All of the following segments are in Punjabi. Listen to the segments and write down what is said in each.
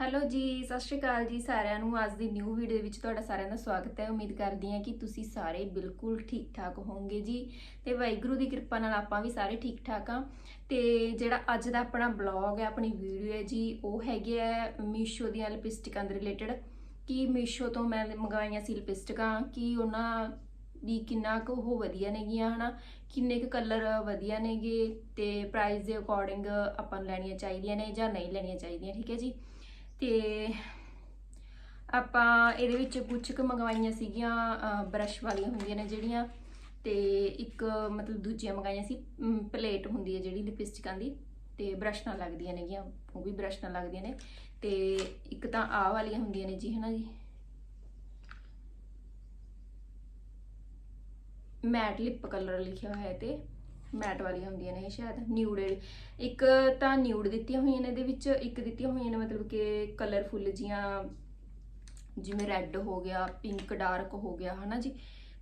ਹੈਲੋ ਜੀ, ਸਤਿ ਸ਼੍ਰੀ ਅਕਾਲ ਜੀ ਸਾਰਿਆਂ ਨੂੰ। ਅੱਜ ਦੀ ਨਿਊ ਵੀਡੀਓ ਵਿੱਚ ਤੁਹਾਡਾ ਸਾਰਿਆਂ ਦਾ ਸਵਾਗਤ ਹੈ। ਉਮੀਦ ਕਰਦੀ ਹਾਂ ਕਿ ਤੁਸੀਂ ਸਾਰੇ ਬਿਲਕੁਲ ਠੀਕ ਠਾਕ ਹੋਵੋਗੇ ਜੀ। ਤੇ ਵਾਹਿਗੁਰੂ ਦੀ ਕਿਰਪਾ ਨਾਲ ਆਪਾਂ ਵੀ ਸਾਰੇ ਠੀਕ ਠਾਕ ਆ ਤੇ ਜਿਹੜਾ ਅੱਜ ਦਾ ਆਪਣਾ ਬਲੌਗ ਹੈ, ਆਪਣੀ ਵੀਡੀਓ ਹੈ ਜੀ, ਉਹ ਹੈਗੀ ਹੈ ਮੀਸ਼ੋ ਦੀਆਂ ਲਿਪਸਟਿਕਾਂ ਦੇ ਰਿਲੇਟਡ ਕਿ ਮੀਸ਼ੋ ਤੋਂ ਮੈਂ ਮੰਗਵਾਈਆਂ ਸੀ ਲਿਪਸਟਿਕਾਂ ਕਿ ਉਹਨਾਂ ਵੀ ਕਿੰਨਾ ਕੁ ਉਹ ਵਧੀਆ ਨੇਗੀਆਂ, ਹਨਾ? ਕਿੰਨੇ ਕੁ ਕਲਰ ਵਧੀਆ ਨੇਗੇ? ਤੇ ਪ੍ਰਾਈਸ ਦੇ ਅਕੋਰਡਿੰਗ ਆਪਾਂ ਨੂੰ ਲੈਣੀਆਂ ਚਾਹੀਦੀਆਂ ਨੇ ਜਾਂ ਨਹੀਂ ਲੈਣੀਆਂ ਚਾਹੀਦੀਆਂ, ਠੀਕ ਹੈ ਜੀ? ਤੇ ਆਪਾਂ ਇਹਦੇ ਵਿੱਚ ਕੁਝ ਕੁ ਮੰਗਵਾਈਆਂ ਸੀਗੀਆਂ ਬਰਸ਼ ਵਾਲੀਆਂ ਹੁੰਦੀਆਂ ਨੇ ਜਿਹੜੀਆਂ ਤੇ ਇੱਕ ਮਤਲਬ ਦੂਜੀਆਂ ਮੰਗਾਈਆਂ ਸੀ ਪਲੇਟ ਹੁੰਦੀ ਹੈ ਜਿਹੜੀ ਲਿਪਸਟਿਕਾਂ ਦੀ ਤੇ ਬਰਸ਼ ਨਾਲ ਲੱਗਦੀਆਂ ਨੇਗੀਆਂ, ਉਹ ਵੀ ਬਰਸ਼ ਨਾਲ ਲੱਗਦੀਆਂ ਨੇ ਤੇ ਇੱਕ ਤਾਂ ਆਹ ਵਾਲੀਆਂ ਹੁੰਦੀਆਂ ਨੇ ਜੀ, ਹਨਾ ਜੀ? ਮੈਟ ਲਿਪ ਕਲਰ ਲਿਖਿਆ ਹੋਇਆ ਹੈ ਤੇ। ਮੈਟ ਵਾਲੀਆਂ ਹੁੰਦੀਆਂ ਨੇ ਇਹ ਸ਼ਾਇਦ ਨਿਊਡ ਇੱਕ ਤਾਂ ਨਿਊਡ ਦਿੱਤੀਆਂ ਹੋਈਆਂ ਨੇ ਇਹਦੇ ਵਿੱਚ, ਇੱਕ ਦਿੱਤੀਆਂ ਹੋਈਆਂ ਨੇ ਮਤਲਬ ਕਿ ਕਲਰਫੁੱਲ ਜੀਆਂ ਜਿਵੇਂ ਰੈੱਡ ਹੋ ਗਿਆ ਪਿੰਕ ਡਾਰਕ ਹੋ ਗਿਆ, ਹਨਾ ਜੀ?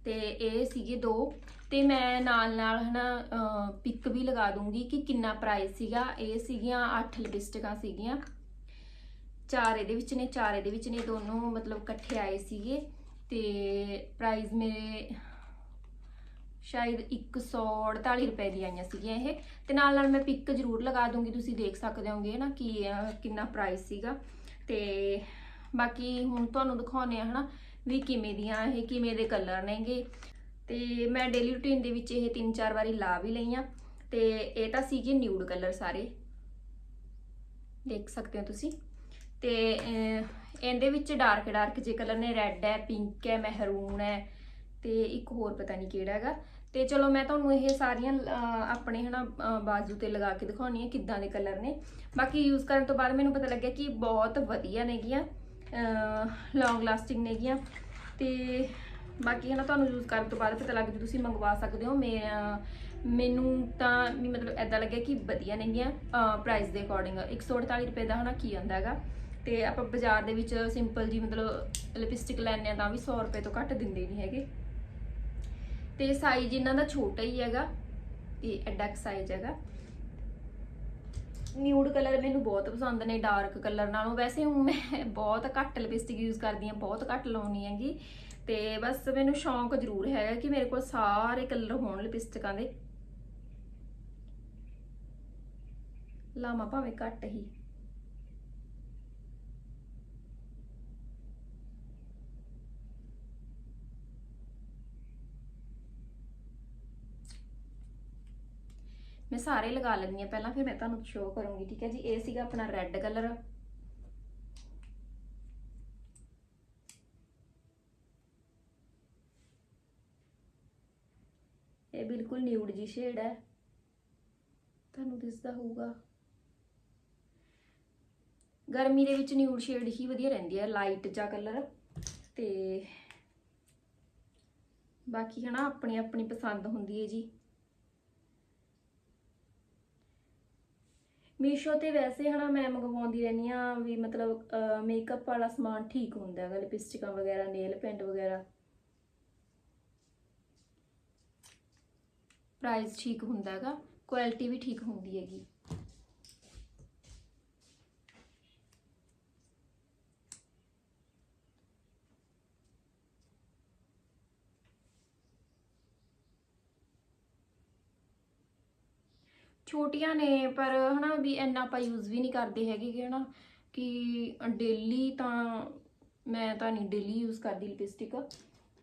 ਤੇ ਇਹ ਸੀਗੇ ਦੋ। ਤੇ ਮੈਂ ਨਾਲ ਨਾਲ ਹਨਾ ਪਿਕ ਵੀ ਲਗਾ ਦੂੰਗੀ ਕਿ ਕਿੰਨਾ ਪ੍ਰਾਈਸ ਸੀਗਾ। ਇਹ ਸੀਗੀਆਂ 8 ਲਿਪਸਟਿਕਾਂ ਸੀਗੀਆਂ। ਚਾਰ ਇਹਦੇ ਵਿੱਚ ਨੇ, ਚਾਰ ਇਹਦੇ ਵਿੱਚ ਨੇ ਦੋਨੋਂ ਮਤਲਬ ਇਕੱਠੇ ਆਏ ਸੀਗੇ। ਤੇ ਪ੍ਰਾਈਸ ਮੇਰੇ ਸ਼ਾਇਦ 148 ਰੁਪਏ ਦੀ ਆਈਆਂ ਸੀਗੀਆਂ ਇਹ। ਤੇ ਨਾਲ ਨਾਲ ਮੈਂ ਪਿਕ ਜ਼ਰੂਰ ਲਗਾ ਦੂੰਗੀ, ਤੁਸੀਂ ਦੇਖ ਸਕਦੇ ਹੋਗੇ ਨਾ ਕਿ ਕਿੰਨਾ ਪ੍ਰਾਈਸ ਸੀਗਾ। ਤੇ ਬਾਕੀ ਹੁਣ ਤੁਹਾਨੂੰ ਦਿਖਾਉਣੇ ਆ ਹਨਾ ਵੀ ਕਿਵੇਂ ਦੀਆਂ ਇਹ, ਕਿਵੇਂ ਦੇ ਕਲਰ ਨੇਗੇ। ਤੇ ਮੈਂ ਡੇਲੀ ਰੂਟੀਨ ਦੇ ਵਿੱਚ ਇਹ ਤਿੰਨ ਚਾਰ ਵਾਰੀ ਲਾ ਵੀ ਲਈਆਂ ਤੇ ਇਹ ਤਾਂ ਸੀਗੇ ਨਿਊਡ ਕਲਰ ਸਾਰੇ। ਦੇਖ ਸਕਦੇ ਹੋ ਤੁਸੀਂ। ਤੇ ਇਹਦੇ ਵਿੱਚ ਡਾਰਕ ਡਾਰਕ ਜੇ ਕਲਰ ਨੇ ਰੈੱਡ ਹੈ ਪਿੰਕ ਹੈ ਮਹਿਰੂਨ ਹੈ। ਤੇ ਇੱਕ ਹੋਰ ਪਤਾ ਨਹੀਂ ਕਿਹੜਾ ਹੈਗਾ। ਤੇ ਚਲੋ ਮੈਂ ਤੁਹਾਨੂੰ ਇਹ ਸਾਰੀਆਂ ਆਪਣੇ ਹਨਾ ਬਾਜ਼ੂ ਤੇ ਲਗਾ ਕੇ ਦਿਖਾਉਣੀ ਹੈ ਕਿੱਦਾਂ ਦੇ ਕਲਰ ਨੇ। ਬਾਕੀ ਯੂਜ਼ ਕਰਨ ਤੋਂ ਬਾਅਦ ਮੈਨੂੰ ਪਤਾ ਲੱਗਿਆ ਕਿ ਬਹੁਤ ਵਧੀਆ ਨੇਗੀਆਂ ਲੌਂਗ ਲਾਸਟਿੰਗ ਨੇਗੀਆਂ ਤੇ ਬਾਕੀ ਹਨਾ, ਤੁਹਾਨੂੰ ਯੂਜ਼ ਕਰਨ ਤੋਂ ਬਾਅਦ ਪਤਾ ਲੱਗ ਜੂ ਤੁਸੀਂ ਮੰਗਵਾ ਸਕਦੇ ਹੋ। ਮੇ ਮੈਨੂੰ ਤਾਂ ਵੀ ਮਤਲਬ ਐਦਾਂ ਲੱਗਿਆ ਕਿ ਵਧੀਆ ਨੇਗੀਆਂ ਪ੍ਰਾਈਸ ਦੇ ਅਕੋਰਡਿੰਗ 148 ਰੁਪਏ ਦਾ ਹਨਾ ਕੀ ਆਉਂਦਾ ਹੈਗਾ। ਤੇ ਆਪਾਂ ਬਾਜ਼ਾਰ ਦੇ ਵਿੱਚ ਸਿੰਪਲ ਜੀ ਮਤਲਬ ਲਿਪਸਟਿਕ ਲੈਣੇ ਆ ਤਾਂ ਵੀ 100 ਰੁਪਏ ਤੋਂ ਘੱਟ ਦਿੰਦੇ ਨਹੀਂ ਹੈਗੇ। ਤੇ ਸਾਈਜ਼ ਇਹਨਾਂ ਦਾ ਛੋਟਾ ਹੀ ਹੈਗਾ ਤੇ ਐਡਾ ਸਾਈਜ਼ ਹੈਗਾ। ਨਿਊਡ ਕਲਰ ਮੈਨੂੰ ਬਹੁਤ ਪਸੰਦ ਨੇ ਡਾਰਕ ਕਲਰ ਨਾਲੋਂ। ਵੈਸੇ ਹੁਣ ਮੈਂ ਬਹੁਤ ਘੱਟ ਲਿਪਸਟਿਕ ਯੂਜ਼ ਕਰਦੀ ਆ ਬਹੁਤ ਘੱਟ ਲਾਉਣੀ ਹੈਗੀ। ਤੇ ਬਸ ਮੈਨੂੰ ਸ਼ੌਂਕ ਜ਼ਰੂਰ ਹੈਗਾ ਕਿ ਮੇਰੇ ਕੋਲ ਸਾਰੇ ਕਲਰ ਹੋਣ ਲਿਪਸਟਿਕਾਂ ਦੇ। ਲਾਮਾ ਭਾਵੇਂ ਘੱਟ ਹੀ। ਮੈਂ ਸਾਰੇ ਲਗਾ ਲੈਂਦੀ ਆ ਪਹਿਲਾਂ, ਫਿਰ ਮੈਂ ਤੁਹਾਨੂੰ ਸ਼ੋਅ ਕਰੂੰਗੀ, ਠੀਕ ਹੈ ਜੀ? ਇਹ ਸੀਗਾ ਆਪਣਾ ਰੈੱਡ ਕਲਰ ਇਹ ਬਿਲਕੁਲ ਨਿਊਡ ਜੀ ਸ਼ੇਡ ਹੈ। ਤੁਹਾਨੂੰ ਦਿਸਦਾ ਹੋਊਗਾ। ਗਰਮੀ ਦੇ ਵਿੱਚ ਨਿਊਡ ਸ਼ੇਡ ਹੀ ਵਧੀਆ ਰਹਿੰਦੀ ਹੈ ਲਾਈਟ ਜਿਹਾ ਕਲਰ ਤੇ ਬਾਕੀ ਹਨਾ ਆਪਣੀ ਆਪਣੀ ਪਸੰਦ ਹੁੰਦੀ ਹੈ ਜੀ। ਮੀਸ਼ੋ ਤੇ ਵੈਸੇ ਹਨਾ ਮੈਂ ਮੰਗਵਾਉਂਦੀ ਰਹਿੰਦੀ ਆ ਵੀ ਮਤਲਬ ਮੇਕਅਪ ਵਾਲਾ ਸਮਾਨ ਠੀਕ ਹੁੰਦਾ ਹੈਗਾ ਲਿਪਸਟਿਕਾਂ ਵਗੈਰਾ ਨੇਲ ਪੈਂਟ ਵਗੈਰਾ। ਪ੍ਰਾਈਸ ਠੀਕ ਹੁੰਦਾ ਹੈਗਾ ਕੁਆਲਿਟੀ ਵੀ ਠੀਕ ਹੁੰਦੀ ਹੈਗੀ। ਛੋਟੀਆਂ ਨੇ, ਪਰ ਹਨਾ ਵੀ ਇੰਨਾ ਆਪਾਂ ਯੂਜ਼ ਵੀ ਨਹੀਂ ਕਰਦੇ ਹੈਗੇ ਕਿ ਹਨਾ ਕਿ ਡੇਲੀ ਤਾਂ ਮੈਂ ਤਾਂ ਨਹੀਂ ਡੇਲੀ ਯੂਜ਼ ਕਰਦੀ ਲਿਪਸਟਿਕ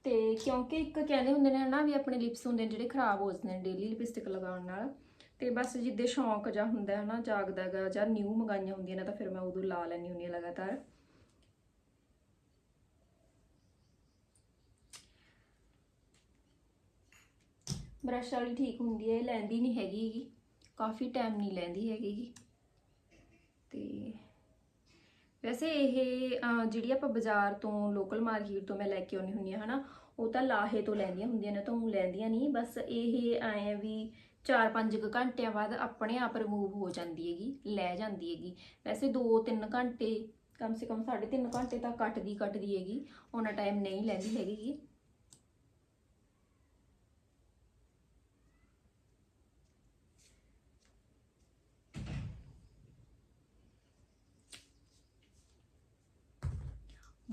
ਤੇ ਕਿਉਂਕਿ ਇੱਕ ਕਹਿੰਦੇ ਹੁੰਦੇ ਨੇ ਹਨਾ ਵੀ ਆਪਣੇ ਲਿਪਸ ਹੁੰਦੇ ਨੇ ਜਿਹੜੇ ਖਰਾਬ ਹੋ ਜਾਂਦੇ ਨੇ ਡੇਲੀ ਲਿਪਸਟਿਕ ਲਗਾਉਣ ਨਾਲ। ਤੇ ਬਸ ਜਿੱਦੇ ਸ਼ੌਂਕ ਜਾਂ ਹੁੰਦਾ ਹਨਾ ਜਾਗਦਾਗਾ ਜਾਂ ਨਿਊ ਮੰਗਾਈਆਂ ਹੁੰਦੀਆਂ ਨੇ ਤਾਂ ਫਿਰ ਮੈਂ ਉਦੋਂ ਲਾ ਲੈਣੀ ਹੁੰਦੀ ਲਗਾਤਾਰ। ਬ੍ਰਸ਼ ਵਾਲੀ ਠੀਕ ਹੁੰਦੀ ਹੈ ਲੈਂਦੀ ਨਹੀਂ ਹੈਗੀ ਕਾਫੀ ਟਾਈਮ ਨਹੀਂ ਲੈਂਦੀ ਹੈਗੀ ਤੇ ਵੈਸੇ ਇਹ ਜਿਹੜੀ ਆਪਾਂ ਬਾਜ਼ਾਰ ਤੋਂ ਲੋਕਲ ਮਾਰਕੀਟ ਤੋਂ ਮੈਂ ਲੈ ਕੇ ਆਉਣੀ ਹੁੰਦੀ ਆ ਹਨਾ, ਉਹ ਤਾਂ ਲਾਹੇ ਤੋਂ ਲੈਂਦੀਆਂ ਹੁੰਦੀਆਂ ਨੇ, ਤਾਂ ਲੈਂਦੀਆਂ ਨਹੀਂ, ਬਸ ਇਹ ਆਏ ਆ ਵੀ 4-5 ਘੰਟਿਆਂ ਬਾਅਦ ਆਪਣੇ ਆਪ ਰਿਮੂਵ ਹੋ ਜਾਂਦੀ ਹੈਗੀ, ਲੈ ਜਾਂਦੀ ਹੈਗੀ। ਵੈਸੇ 2-3 ਘੰਟੇ, ਕਮ ਸੇ ਕਮ 3.5 ਘੰਟੇ ਤਾਂ ਕੱਟਦੀ ਕੱਟਦੀ ਹੈਗੀ, ਉਹਨਾਂ ਟਾਈਮ ਨਹੀਂ ਲੈਂਦੀ ਹੈਗੀ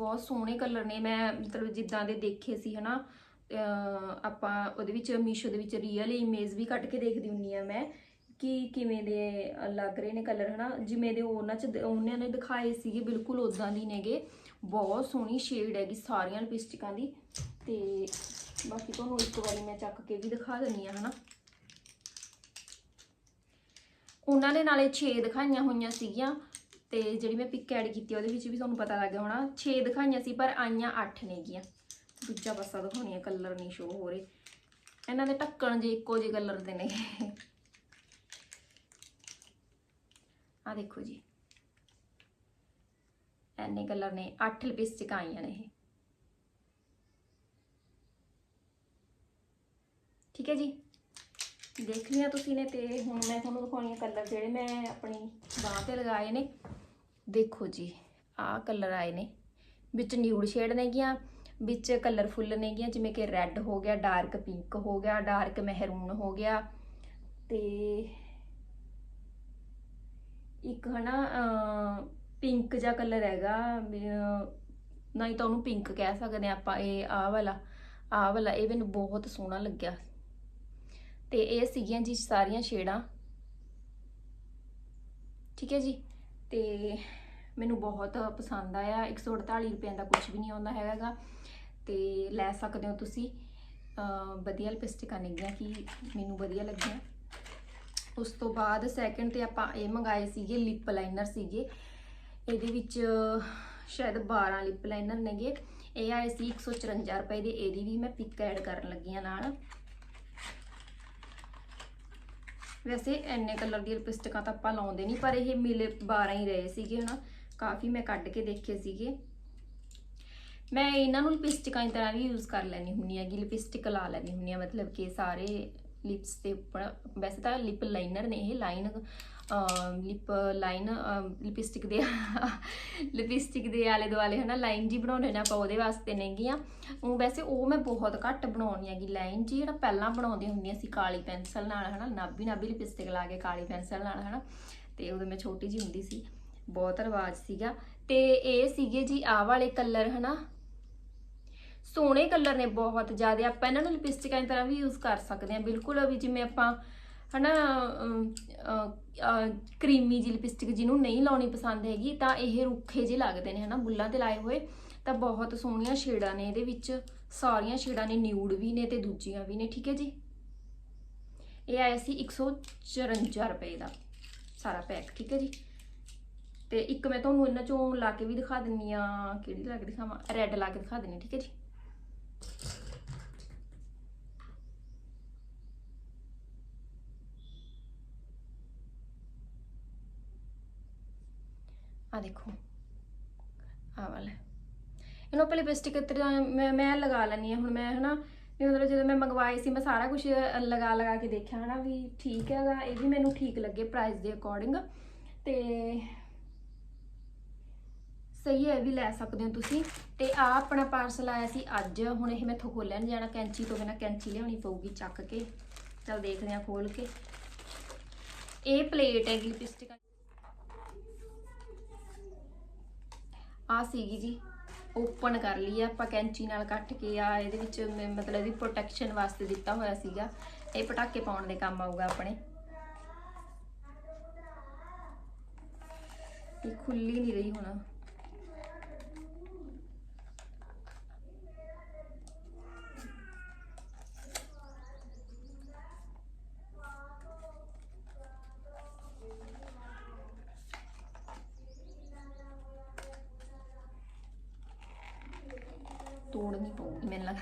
ਬਹੁਤ ਸੋਹਣੇ ਕਲਰ ਨੇ। ਮੈਂ ਮਤਲਬ ਜਿੱਦਾਂ ਦੇ ਦੇਖੇ ਸੀ, ਹਨਾ, ਅਹ ਆਪਾਂ ਉਹਦੇ ਵਿੱਚ ਮੀਸ਼ੋ ਦੇ ਵਿੱਚ ਰੀਅਲ ਇਮੇਜ ਵੀ ਕੱਢ ਕੇ ਦੇਖਦੀ ਹੁੰਨੀ ਆ ਮੈਂ ਕਿ ਕਿਵੇਂ ਦੇ ਲੱਗ ਰਹੇ ਨੇ ਕਲਰ ਹਨਾ। ਜਿਵੇਂ ਦੇ ਉਹਨਾਂ ਚ ਉਹਨਾਂ ਨੇ ਦਿਖਾਏ ਸੀਗੇ, ਬਿਲਕੁਲ ਉਦਾਂ ਦੀ ਨੇਗੇ ਬਹੁਤ ਸੋਹਣੀ ਸ਼ੇਡ ਹੈਗੀ ਸਾਰੀਆਂ ਲਿਪਸਟਿਕਾਂ ਦੀ। ਤੇ ਬਾਕੀ ਤੁਹਾਨੂੰ ਇੱਕ ਵਾਰੀ ਮੈਂ ਚੱਕ ਕੇ ਵੀ ਦਿਖਾ ਦਿੰਨੀ ਆ ਹਨਾ। ਉਹਨਾਂ ਨੇ ਨਾਲੇ 6 ਦਿਖਾਈਆਂ ਹੋਈਆਂ ਸੀਗੀਆਂ। ਤੇ ਜਿਹੜੀ ਮੈਂ ਪਿਕ ਐਡ ਕੀਤੀ ਉਹਦੇ ਵਿੱਚ ਵੀ ਤੁਹਾਨੂੰ ਪਤਾ ਲੱਗ ਗਿਆ ਹੋਣਾ 6 ਦਿਖਾਈਆਂ ਸੀ, ਪਰ ਆਈਆਂ 8 ਨੇਗੀਆਂ ਦੂਜਾ ਪਾਸਾ ਦਿਖਾਉਣੀ ਆ ਕਲਰ ਨਹੀਂ ਸ਼ੋ ਹੋ ਰਹੇ। ਇਹਨਾਂ ਦੇ ਢੱਕਣ ਜੇ ਇੱਕੋ ਜਿਹੇ ਕਲਰ ਦੇ ਨੇ। ਆ ਦੇਖੋ ਜੀ। ਐਨੇ ਕਲਰ ਨੇ 8 ਲਿਪਸਟਿਕ ਆਈਆਂ ਨੇ ਇਹ। ਠੀਕ ਹੈ ਜੀ? ਦੇਖ ਲਿਆ ਤੁਸੀਂ ਨੇ ਤੇ ਹੁਣ ਮੈਂ ਤੁਹਾਨੂੰ ਦਿਖਾਉਣੀ ਆ ਕਲਰ ਜਿਹੜੇ ਮੈਂ ਆਪਣੀ ਬਾਹ ਤੇ ਲਗਾਏ ਨੇ। ਦੇਖੋ ਜੀ ਆਹ ਕਲਰ ਆਏ ਨੇ। ਵਿੱਚ ਨਿਊਡ ਸ਼ੇਡ ਨੇਗੀਆਂ ਵਿੱਚ ਕਲਰਫੁੱਲ ਨੇਗੀਆਂ ਜਿਵੇਂ ਕਿ ਰੈੱਡ ਹੋ ਗਿਆ ਡਾਰਕ ਪਿੰਕ ਹੋ ਗਿਆ ਡਾਰਕ ਮਹਿਰੂਨ ਹੋ ਗਿਆ। ਤੇ ਇੱਕ ਹਨਾ ਪਿੰਕ ਜਿਹਾ ਕਲਰ ਹੈਗਾ ਵੀ, ਅਹ, ਨਹੀਂ ਤਾਂ ਉਹਨੂੰ ਪਿੰਕ ਕਹਿ ਸਕਦੇ ਹਾਂ ਆਪਾਂ ਇਹ ਆਹ ਵਾਲਾ ਆਹ ਵਾਲਾ ਇਹ ਮੈਨੂੰ ਬਹੁਤ ਸੋਹਣਾ ਲੱਗਿਆ। ਤੇ ਇਹ ਸੀਗੀਆਂ ਜੀ ਸਾਰੀਆਂ ਸ਼ੇਡਾਂ ਠੀਕ ਹੈ ਜੀ? ਤੇ ਮੈਨੂੰ ਬਹੁਤ ਪਸੰਦ ਆਇਆ। 148 ਰੁਪਏ ਦਾ ਕੁਝ ਵੀ ਨਹੀਂ ਆਉਂਦਾ ਹੈਗਾ। ਤੇ ਲੈ ਸਕਦੇ ਹੋ ਤੁਸੀਂ। ਵਧੀਆ ਲਿਪਸਟਿਕਾਂ ਨੇਗੀਆਂ ਕਿ ਮੈਨੂੰ ਵਧੀਆ ਲੱਗੀਆਂ। ਉਸ ਤੋਂ ਬਾਅਦ ਸੈਕਿੰਡ ਤੇ ਆਪਾਂ ਇਹ ਮੰਗਾਏ ਸੀਗੇ ਲਿਪ ਲਾਈਨਰ ਸੀਗੇ। ਇਹਦੇ ਵਿੱਚ ਸ਼ਾਇਦ 12 ਲਿਪ ਲਾਈਨਰ ਨੇਗੇ। ਇਹ ਆਏ ਸੀ 154 ਰੁਪਏ ਦੇ। ਇਹਦੀ ਵੀ ਮੈਂ ਪਿਕ ਐਡ ਕਰਨ ਲੱਗੀ ਆ ਨਾਲ। ਵੈਸੇ ਐਨੇ ਕਲਰ ਦੀ ਲਿਪਸਟਿਕਾਂ ਤਾਂ ਆਪਾਂ ਲਾਉਂਦੇ ਨਹੀਂ ਪਰ ਇਹ ਮਿਲੇ 12 ਹੀ ਰਹੇ ਸੀਗੇ ਹਨਾ, ਕਾਫੀ ਮੈਂ ਕੱਢ ਕੇ ਦੇਖੇ ਸੀਗੇ। ਮੈਂ ਇਹਨਾਂ ਨੂੰ ਲਿਪਸਟਿਕਾਂ ਦੀ ਤਰ੍ਹਾਂ ਵੀ ਯੂਜ਼ ਕਰ ਲੈਣੀ ਹੁੰਨੀ ਹੈਗੀ ਲਿਪਸਟਿਕ ਲਾ ਲੈਣੀ ਹੁੰਨੀ ਆ ਮਤਲਬ ਕਿ ਸਾਰੇ ਲਿਪਸ ਦੇ ਉੱਪਰ ਵੈਸੇ ਤਾਂ ਲਿਪ ਲਾਈਨਰ ਨੇ, ਇਹ ਲਾਈਨ ਲਿਪ ਲਾਈਨ ਲਿਪਸਟਿਕ ਦੇ ਲਿਪਸਟਿਕ ਦੇ ਆਲੇ ਦੁਆਲੇ ਹਨਾ, ਲਾਈਨ ਜੀ ਬਣਾਉਣੇ ਨੇ ਆਪਾਂ ਉਹਦੇ ਵਾਸਤੇ ਨੇਗੀਆਂ। ਉਹ ਵੈਸੇ ਉਹ ਮੈਂ ਬਹੁਤ ਘੱਟ ਬਣਾਉਣੀ ਹੈਗੀ ਲਾਈਨ, ਜੀ ਜਿਹੜਾ ਪਹਿਲਾਂ ਬਣਾਉਂਦੇ ਹੁੰਦੀਆਂ ਸੀ ਕਾਲੀ ਪੈਨਸਲ ਨਾਲ ਹਨਾ, ਨਾਭੀ ਨਾਭੀ ਲਿਪਸਟਿਕ ਲਾ ਕੇ ਕਾਲੀ ਪੈਨਸਲ ਨਾਲ ਹਨਾ, ਤੇ ਉਦੋਂ ਮੈਂ ਛੋਟੀ ਜਿਹੀ ਹੁੰਦੀ ਸੀ, ਬਹੁਤ ਰਿਵਾਜ ਸੀਗਾ। ਤੇ ਇਹ ਸੀਗੇ ਜੀ ਆ ਵਾਲੇ ਕਲਰ ਹਨਾ ਸੋਹਣੇ ਕਲਰ ਨੇ ਬਹੁਤ ਜ਼ਿਆਦਾ। ਆਪਾਂ ਇਹਨਾਂ ਨੂੰ ਲਿਪਸਟਿਕਾਂ ਦੀ ਤਰ੍ਹਾਂ ਵੀ ਯੂਜ਼ ਕਰ ਸਕਦੇ ਹਾਂ। ਬਿਲਕੁਲ ਵੀ ਜਿਵੇਂ ਆਪਾਂ, ਹਨਾ ਕਰੀਮੀ ਜਿਹੀ ਲਿਪਸਟਿਕ ਜਿਹਨੂੰ ਨਹੀਂ ਲਾਉਣੀ ਪਸੰਦ ਹੈਗੀ, ਤਾਂ ਇਹ ਰੁੱਖੇ ਜਿਹੇ ਲੱਗਦੇ ਨੇ, ਹਨਾ, ਬੁੱਲਾਂ ਤੇ ਲਾਏ ਹੋਏ। ਤਾਂ ਬਹੁਤ ਸੋਹਣੀਆਂ ਸ਼ੇਡਾਂ ਨੇ ਇਹਦੇ ਵਿੱਚ। ਸਾਰੀਆਂ ਸ਼ੇਡਾਂ ਨੇ ਨਿਊਡ ਵੀ ਨੇ ਤੇ ਦੂਜੀਆਂ ਵੀ ਨੇ, ਠੀਕ ਹੈ ਜੀ? ਇਹ ਆਇਆ ਸੀ 154 ਰੁਪਏ ਦਾ ਸਾਰਾ ਪੈਕ ਠੀਕ ਹੈ ਜੀ? ਤੇ ਇੱਕ ਮੈਂ ਤੁਹਾਨੂੰ ਇਹਨਾਂ ਚੋਂ ਲਾ ਕੇ ਵੀ ਦਿਖਾ ਦਿੰਨੀ ਆ ਕਿਹੜੀ ਲਾ ਕੇ ਦਿਖਾਵਾਂ? ਰੈੱਡ ਲਾ ਕੇ ਦਿਖਾ ਦਿੰਨੀ ਠੀਕ ਹੈ ਜੀ? ਆ ਦੇਖੋ ਆ ਵਾਲਾ ਇਹਨੂੰ ਪਹਿਲੇ ਲਿਪਸਟਿਕ ਤਰ੍ਹਾਂ ਮੈਂ ਮੈਂ ਲਗਾ ਲੈਣੀ ਆ ਹੁਣ ਮੈਂ ਹਨਾ ਵੀ ਮਤਲਬ ਜਦੋਂ ਮੈਂ ਮੰਗਵਾਏ ਸੀ ਮੈਂ ਸਾਰਾ ਕੁਝ ਲਗਾ ਲਗਾ ਕੇ ਦੇਖਿਆ ਹਨਾ ਵੀ ਠੀਕ ਹੈਗਾ ਇਹ ਵੀ ਮੈਨੂੰ ਠੀਕ ਲੱਗੇ ਪ੍ਰਾਈਸ ਦੇ ਅਕੋਰਡਿੰਗ ਤੇ ਸਹੀ ਹੈ, ਇਹ ਵੀ ਲੈ ਸਕਦੇ ਹੋ ਤੁਸੀਂ। ਤੇ ਆ ਆਪਣਾ ਪਾਰਸਲ ਆਇਆ ਸੀ ਅੱਜ। ਹੁਣ ਇਹ ਮੈਥੋਂ ਖੋਲਿਆ ਨਹੀਂ ਜਾਣਾ। ਕੈਂਚੀ ਤੋਂ ਬਿਨਾ ਕੈਂਚੀ ਲਿਆਉਣੀ ਪਊਗੀ ਚੱਕ ਕੇ। ਚਲ ਦੇਖਦੇ ਆ ਖੋਲ ਕੇ। ਇਹ ਪਲੇਟ ਹੈਗੀ ਲਿਪਸਟਿਕ ਆ ਸੀਗੀ ਜੀ। ਓਪਨ ਕਰ ਲਈ ਆ। ਆਪਾਂ ਕੈਂਚੀ ਨਾਲ ਕੱਟ ਕੇ ਆ, ਇਹਦੇ ਵਿੱਚ ਮਤਲਬ ਇਹਦੀ ਪ੍ਰੋਟੈਕਸ਼ਨ ਵਾਸਤੇ ਦਿੱਤਾ ਹੋਇਆ ਸੀਗਾ। ਇਹ ਪਟਾਕੇ ਪਾਉਣ ਦੇ ਕੰਮ ਆਊਗਾ ਆਪਣੇ। ਇਹ ਖੁੱਲੀ ਨਹੀਂ ਰਹੀ ਹੁਣ। ਤੋੜਨੀ ਪਊਗੀ ਮੈਨੂੰ ਲੱਗਦਾ।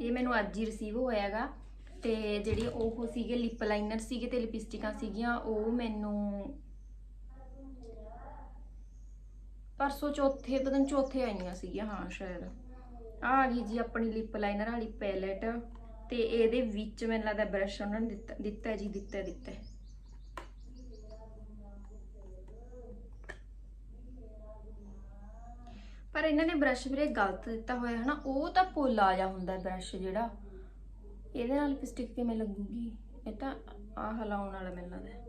ਇਹ ਮੈਨੂੰ ਅੱਜ ਹੀ ਰਿਸੀਵ ਹੋਇਆਗਾ ਤੇ ਜਿਹੜੀ ਉਹ ਸੀਗੇ ਲਿਪ ਲਾਈਨਰ ਸੀਗੇ ਤੇ ਲਿਪਸਟਿਕਾਂ ਸੀਗੀਆਂ, ਉਹ ਮੈਨੂੰ ਪਰਸੋਂ ਚੌਥੇ, ਪਤਾ ਨਹੀਂ ਚੌਥੇ ਆਈਆਂ ਸੀਗੀਆਂ, ਹਾਂ, ਸ਼ਾਇਦ। ਆ ਗਈ ਜੀ ਆਪਣੀ ਲਿਪ ਲਾਈਨਰ ਵਾਲੀ ਪੈਲੇਟ ਤੇ ਇਹਦੇ ਵਿੱਚ ਮੈਨੂੰ ਲੱਗਦਾ ਬ੍ਰਸ਼ ਉਹਨਾਂ ਨੇ ਦਿੱਤਾ ਦਿੱਤਾ ਜੀ ਦਿੱਤਾ ਹੈ, ਦਿੱਤਾ। ਪਰ ਇਹਨਾਂ ਨੇ ਬ੍ਰਸ਼ ਵੀਰੇ ਗਲਤ ਦਿੱਤਾ ਹੋਇਆ ਹਨਾ? ਉਹ ਤਾਂ ਪੋਲਾ ਜਾ ਹੁੰਦਾ ਬ੍ਰਸ਼ ਜਿਹੜਾ। ਇਹਦੇ ਨਾਲ ਲਿਪਸਟਿਕ ਕਿਵੇਂ ਲੱਗੂਗੀ? ਇਹ ਤਾਂ ਆਹ ਲਾਉਣ ਵਾਲਾ ਮੈਨੂੰ ਲੱਗਦਾ।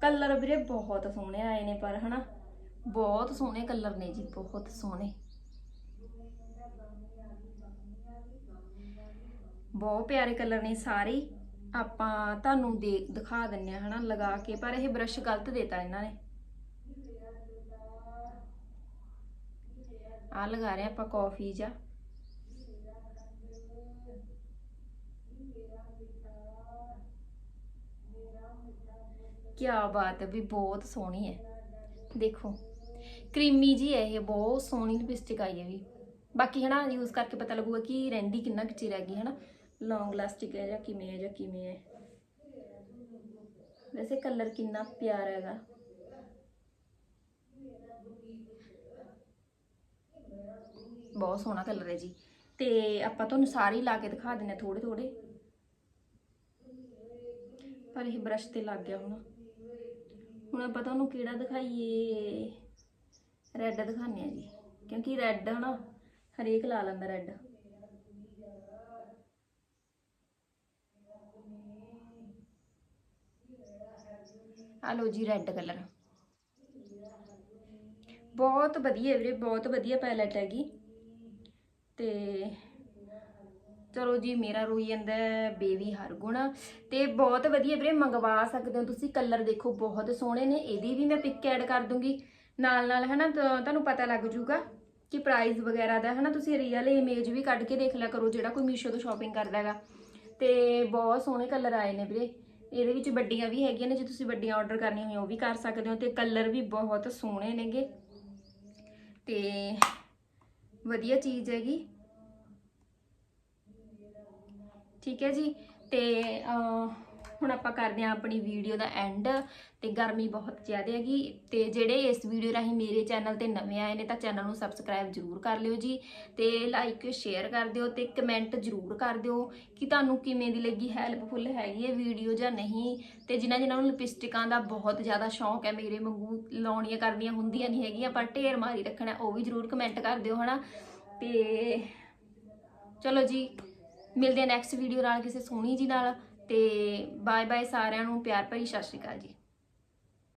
ਕਲਰ ਵੀਰੇ ਬਹੁਤ ਸੋਹਣੇ ਆਏ ਨੇ ਪਰ ਹਨਾ? ਬਹੁਤ ਸੋਹਣੇ ਕਲਰ ਨੇ ਜੀ ਬਹੁਤ ਸੋਹਣੇ। ਬਹੁਤ ਪਿਆਰੇ ਕਲਰ ਨੇ ਸਾਰੇ ਆਪਾਂ ਤੁਹਾਨੂੰ ਦੇ, ਦਿਖਾ ਦਿੰਨੇ ਆ ਹਨਾ, ਲਗਾ ਕੇ, ਪਰ ਇਹ ਬ੍ਰਸ਼ ਗਲਤ ਦੇਤਾ ਇਹਨਾਂ ਨੇ। ਆ ਲਗਾ ਰਹੇ ਆਪਾਂ ਕਾਫੀ ਜਾਂ ਕੀ ਬਾਤ ਹੈ ਵੀ ਬਹੁਤ ਸੋਹਣੀ ਹੈ। ਦੇਖੋ ਕਰੀਮੀ ਜੀ ਹੈ ਇਹ, ਬਹੁਤ ਸੋਹਣੀ ਲਿਪਸਟਿਕ ਆਈ ਹੈ ਵੀ। ਬਾਕੀ ਹਨਾ ਯੂਜ਼ ਕਰਕੇ ਪਤਾ ਲੱਗੂਗਾ ਕਿ ਰਹਿੰਦੀ ਕਿੰਨਾ ਕੁ ਚਿਰ ਹੈਗੀ, ਹਨਾ। ਲੌਂਗ ਲਾਸਟਿਕ ਹੈ ਜਾਂ ਕਿਵੇਂ ਹੈ ਜਾਂ ਕਿਵੇਂ ਹੈ। ਵੈਸੇ ਕਲਰ ਕਿੰਨਾ ਪਿਆਰਾ ਹੈਗਾ। ਬਹੁਤ ਸੋਹਣਾ ਕਲਰ ਹੈ ਜੀ। ਤੇ ਆਪਾਂ ਤੁਹਾਨੂੰ ਸਾਰੇ ਲਾ ਕੇ ਦਿਖਾ ਦਿੰਨੇ ਥੋੜੇ ਥੋੜੇ ਪਰ ਇਹ ਬ੍ਰਸ਼ ਤੇ ਲੱਗ ਗਿਆ ਹੁਣ। ਹੁਣ ਆਪਾਂ ਤੁਹਾਨੂੰ ਕਿਹੜਾ ਦਿਖਾਈਏ? ਰੈੱਡ ਦਿਖਾਉਂਦੇ ਆ ਜੀ। ਕਿਉਂਕਿ ਰੈੱਡ ਹਨਾ ਹਰੇਕ ਲਾ ਲੈਂਦਾ ਰੈੱਡ ਆ ਲੋ ਜੀ ਰੈੱਡ ਕਲਰ ਬਹੁਤ ਵਧੀਆ ਵੀਰੇ, ਬਹੁਤ ਵਧੀਆ ਪੈਲਟ ਹੈਗੀ। ਤੇ ਚਲੋ ਜੀ, ਮੇਰਾ ਰੋਈ ਜਾਂਦਾ ਬੇਬੀ ਹਰਗੁਣ ਤੇ ਬਹੁਤ ਵਧੀਆ ਵੀਰੇ, ਮੰਗਵਾ ਸਕਦੇ ਹੋ ਤੁਸੀਂ। ਕਲਰ ਦੇਖੋ, ਬਹੁਤ ਸੋਹਣੇ ਨੇ। ਇਹਦੀ ਵੀ ਮੈਂ ਪਿਕ ਐਡ ਕਰ ਦੂੰਗੀ। ਨਾਲ ਨਾਲ ਹਨਾ ਤੁਹਾਨੂੰ ਪਤਾ ਲੱਗ ਜੂਗਾ ਕਿ ਪ੍ਰਾਈਸ ਵਗੈਰਾ ਦਾ ਹਨਾ, ਤੁਸੀਂ ਰੀਅਲ ਇਮੇਜ ਵੀ ਕੱਢ ਕੇ ਦੇਖ ਲਿਆ ਕਰੋ, ਜਿਹੜਾ ਕੋਈ ਮੀਸ਼ੋ ਤੋਂ ਸ਼ਾਪਿੰਗ ਕਰਦਾ ਹੈਗਾ। ਤੇ ਬਹੁਤ ਸੋਹਣੇ ਕਲਰ ਆਏ ਨੇ ਵੀਰੇ। ਇਹਦੇ ਵਿੱਚ ਵੱਡੀਆਂ ਵੀ ਹੈਗੀਆਂ ਨੇ, ਜੇ ਤੁਸੀਂ ਵੱਡੀਆਂ ਆਰਡਰ ਕਰਨੀਆਂ ਹੋਈਆਂ ਉਹ ਵੀ ਕਰ ਸਕਦੇ ਹੋ ਤੇ ਕਲਰ ਵੀ ਬਹੁਤ ਸੋਹਣੇ ਨੇਗੇ। ਤੇ ਵਧੀਆ ਚੀਜ਼ ਹੈਗੀ। ਠੀਕ ਹੈ ਜੀ, ਤੇ ਹੁਣ ਆਪਾਂ ਕਰਦੇ ਹਾਂ ਆਪਣੀ ਵੀਡੀਓ ਦਾ ਐਂਡ ਤੇ ਗਰਮੀ ਬਹੁਤ ਜ਼ਿਆਦਾ ਹੈਗੀ ਤੇ ਜਿਹੜੇ ਇਸ ਵੀਡੀਓ ਰਾਹੀਂ ਮੇਰੇ ਚੈਨਲ ਤੇ ਨਵੇਂ ਆਏ ਨੇ ਤਾਂ ਚੈਨਲ ਨੂੰ ਸਬਸਕ੍ਰਾਈਬ ਜਰੂਰ ਕਰ ਲਿਓ ਜੀ ਤੇ ਲਾਈਕ ਸ਼ੇਅਰ ਕਰ ਦਿਓ ਤੇ ਕਮੈਂਟ ਜਰੂਰ ਕਰ ਦਿਓ ਕਿ ਤੁਹਾਨੂੰ ਕਿਵੇਂ ਦੀ ਲੱਗੀ ਹੈਲਪਫੁਲ ਹੈਗੀ ਹੈ ਵੀਡੀਓ ਜਾਂ ਨਹੀਂ ਤੇ ਜਿਨ੍ਹਾਂ ਜਿਨ੍ਹਾਂ ਨੂੰ ਲਿਪਸਟਿਕਾਂ ਦਾ ਬਹੁਤ ਜ਼ਿਆਦਾ ਸ਼ੌਂਕ ਹੈ ਮੇਰੇ ਵਾਂਗੂ ਲਾਉਣੀਆਂ ਕਰਨੀਆਂ ਹੁੰਦੀਆਂ ਨਹੀਂ ਹੈਗੀਆਂ ਪਰ ਢੇਰ ਮਾਰੀ ਰੱਖਣਾ, ਉਹ ਵੀ ਜਰੂਰ ਕਮੈਂਟ ਕਰ ਦਿਓ ਹਨਾ। ਤੇ ਚਲੋ ਜੀ, ਮਿਲਦੇ ਆ ਨੈਕਸਟ ਵੀਡੀਓ ਨਾਲ ਕਿਸੇ ਸੋਹਣੀ ਜੀ ਨਾਲ। ਤੇ ਬਾਏ ਬਾਏ ਸਾਰਿਆਂ ਨੂੰ ਪਿਆਰ ਭਰੀ ਸਤਿ ਸ਼੍ਰੀ ਅਕਾਲ ਜੀ।